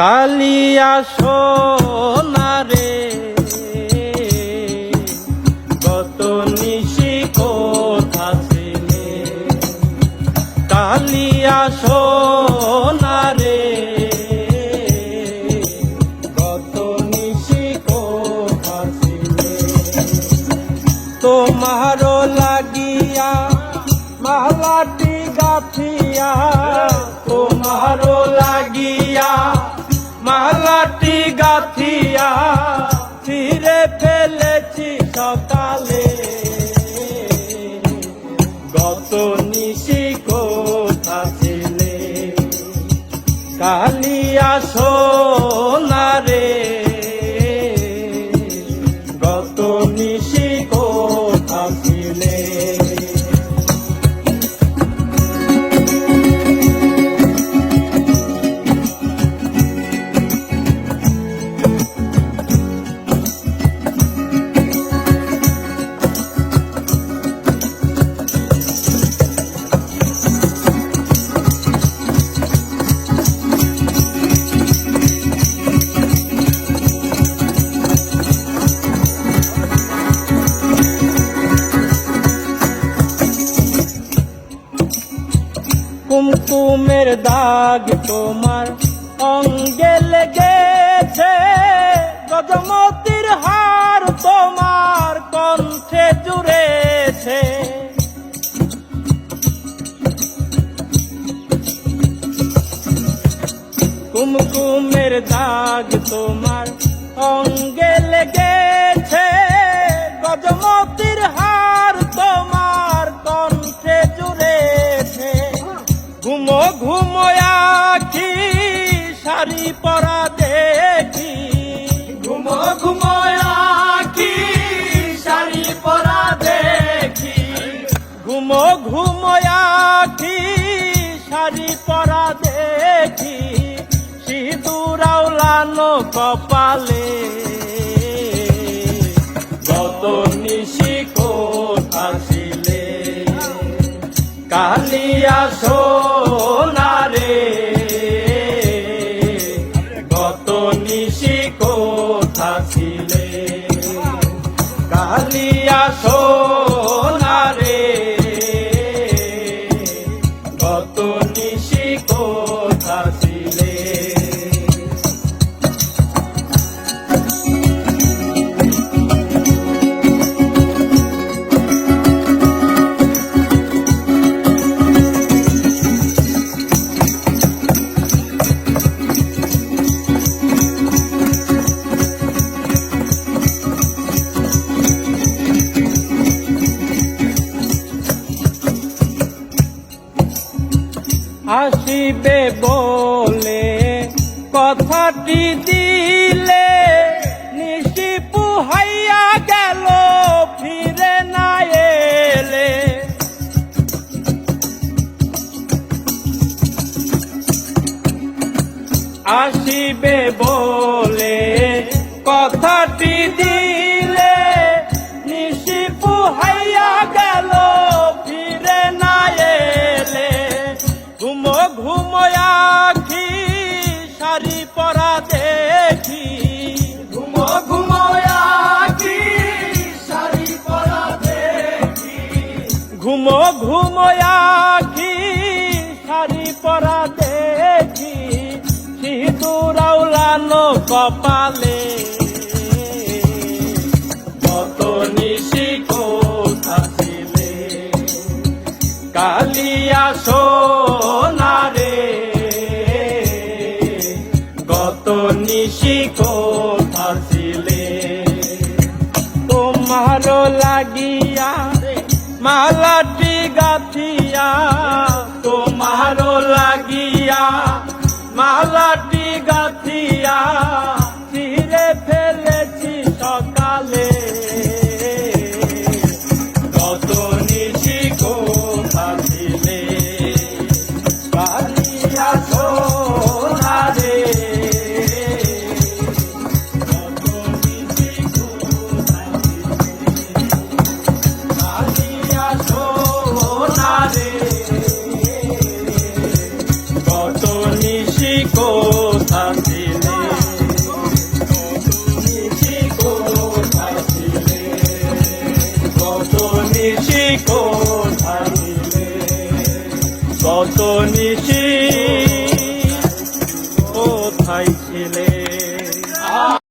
কালিয়া সোনারে কত নিশি কোথা ছিলে? কালিয়া সোনারে কত নিশি কোথা ছিলে? তোমারও লাগিয়া মালাটি গাথিয়া, তোমারও লাগিয়া গত নিশি কোথা ছিলে কালিয়া কুমকুমের দাগ তোমার অঙ্গে লেগেছে। গজমতির হার তোমার কণ্ঠে জুড়েছে। কুমকুমের দাগ তোমার অঙ্গে শাড়ি পরা দেখি। ঘুমো ঘুমো আখি শাড়ি পরা দেখি। ঘুমো ঘুমো আখি শাড়ি পরা দেখি। সিঁদুরাওলানো কপালে। গত নিশি কোথা ছিলে কালিয়া আসিবে বলে কথাটি দিলে নিশি পুহাইয়া গেল ফিরে না এলে। আসিবে বলে কথাটি দিলে ঘুময়া কি শাড়ি পরা দেখি সিঁদুর আউলানো কপালে কত নিশি থাকিলে কালিয়া সোনারে। কত নিশি থাকিলে তোমার লাগিয়া মালা साथिया तुम्हारो तो लागिया। को